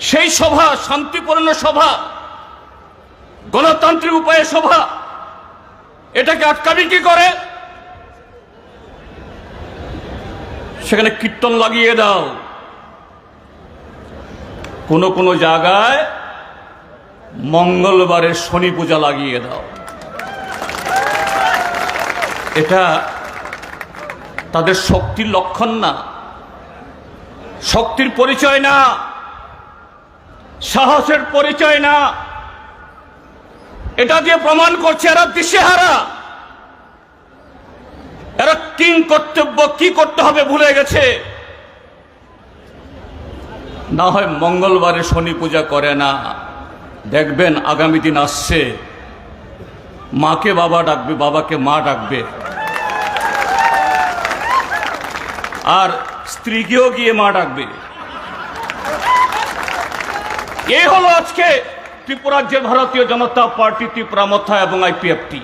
সেই সভা, শান্তিপূর্ণ সভা, গণতান্ত্রিক উপায়ে সভা, এটাকে আটকাবি কি করে? সেখানে কীর্তন লাগিয়ে দাও। কোন কোন জায়গায় মঙ্গলবারের শনি পূজা লাগিয়ে দাও। এটা তাদের শক্তির লক্ষণ না। শক্তির পরিচয় না। সাহসের পরিচয় না। এটা দিয়ে প্রমাণ করছে এরা দিশেহারা। এরা কিং কর্তব্য, কি করতে হবে ভুলে গেছে। না হয় মঙ্গলবারে শনি পূজা করে না। দেখবেন আগামী দিন আসছে। মাকে বাবা ডাকবে, বাবাকে মা ডাকবে। আর স্ত্রীকেও গিয়ে মা ডাকবে। এই হলো আজকে ত্রিপুরার যে ভারতীয় জনতা পার্টি ত্রিপুরা মথা এবং আইপিএফটি।